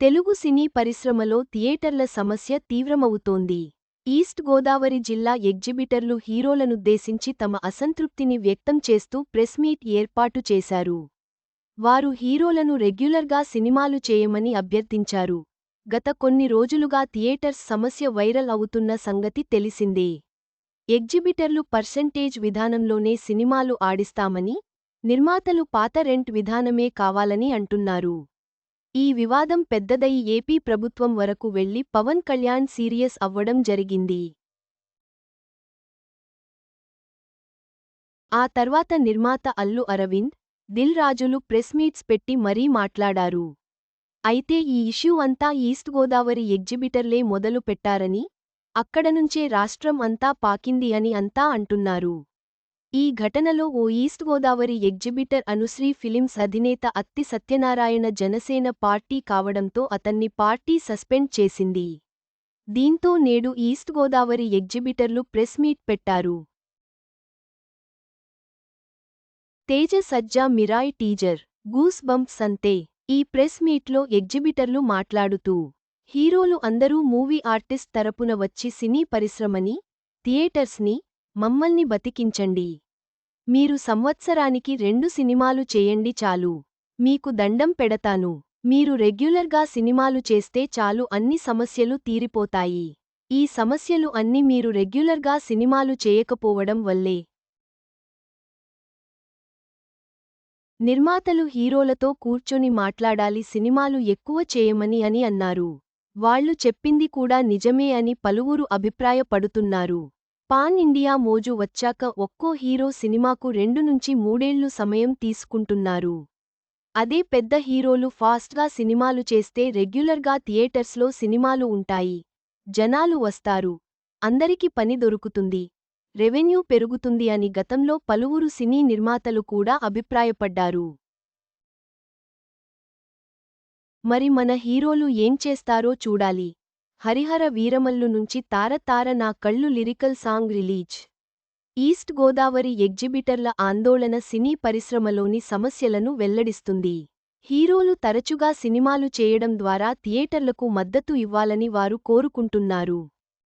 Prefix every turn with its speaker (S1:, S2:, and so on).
S1: తెలుగు సినీ పరిశ్రమలో థియేటర్ల సమస్య తీవ్రమవుతోంది. ఈస్ట్ గోదావరి జిల్లా ఎగ్జిబిటర్లు హీరోలనుద్దేశించి తమ అసంతృప్తిని వ్యక్తం చేస్తూ ప్రెస్ మీట్ ఏర్పాటు చేశారు. వారు హీరోలను రెగ్యులర్గా సినిమాలు చేయమని అభ్యర్థించారు. గత కొన్ని రోజులుగా థియేటర్స్ సమస్య వైరల్ అవుతున్న సంగతి తెలిసిందే. ఎగ్జిబిటర్లు పర్సెంటేజ్ విధానంలోనే సినిమాలు ఆడిస్తామని నిర్మాతలు పాత రెంట్ విధానమే కావాలని అంటున్నారు. ఈ వివాదం పెద్దదై ఏపీ ప్రభుత్వం వరకు వెళ్ళి పవన్ కళ్యాణ్ సీరియస్ అవ్వడం జరిగింది. ఆ తర్వాత నిర్మాత అల్లు అరవింద్ దిల్ రాజులు ప్రెస్ మీట్స్ పెట్టి మరీ మాట్లాడారు. అయితే ఈ ఇష్యూ అంతా ఈస్ట్ గోదావరి ఎగ్జిబిటర్లే మొదలు పెట్టారని అక్కడనుంచే రాష్ట్రం అంతా పాకింది అని అంతా అంటున్నారు. ఈ ఘటనలో ఓ east Godavari exhibitor Anushree films అధినేత అత్తి సత్యనారాయణ జనసేన పార్టీ కావడంతో అతన్ని పార్టీ సస్పెండ్ చేసింది. దీంతో నేడు ఈస్ట్ గోదావరి ఎగ్జిబిటర్లు ప్రెస్ మీట్ పెట్టారు. Teja Sajja Mirai teaser goose bumps అంతే ఈ ప్రెస్ మీట్లో ఎగ్జిబిటర్లు మాట్లాడుతూ హీరోలు అందరూ మూవీ ఆర్టిస్ట్ తరపున వచ్చి సినీ పరిశ్రమని థియేటర్స్ని మమ్మల్ని బతికించండి. మీరు సంవత్సరానికి రెండు సినిమాలు చేయండి చాలు. మీకు దండం పెడతాను. మీరు రెగ్యులర్గా సినిమాలు చేస్తే చాలు అన్ని సమస్యలు తీరిపోతాయి. ఈ సమస్యలు అన్ని మీరు రెగ్యులర్గా సినిమాలు చేయకపోవడం వల్లే. నిర్మాతలు హీరోలతో కూర్చొని మాట్లాడాలి సినిమాలు ఎక్కువ చేయమని అని అన్నారు. వాళ్ళు చెప్పింది కూడా నిజమే అని పలువురు అభిప్రాయపడుతున్నారు. పాన్ ఇండియా మోజు వచ్చాక ఒక్కో హీరో సినిమాకు రెండు నుంచి మూడేళ్ళు సమయం తీసుకుంటున్నారు. అదే పెద్ద హీరోలు ఫాస్ట్గా సినిమాలు చేస్తే రెగ్యులర్గా థియేటర్స్లో సినిమాలు ఉంటాయి. జనాలు వస్తారు. అందరికి పని దొరుకుతుంది. రెవెన్యూ పెరుగుతుంది అని గతంలో పలువురు సినీ నిర్మాతలు కూడా అభిప్రాయపడ్డారు. మరి మన హీరోలు ఏం చేస్తారో చూడాలి. హరిహర వీరమల్లు నుంచి తార తార నా కళ్ళు lyrical song release. East Godavari ఎగ్జిబిటర్ల ఆందోళన సినీ పరిశ్రమలోని సమస్యలను వెల్లడిస్తుంది. హీరోలు తరచుగా సినిమాలు చేయడం ద్వారా థియేటర్లకు మద్దతు ఇవ్వాలని వారు కోరుకుంటున్నారు.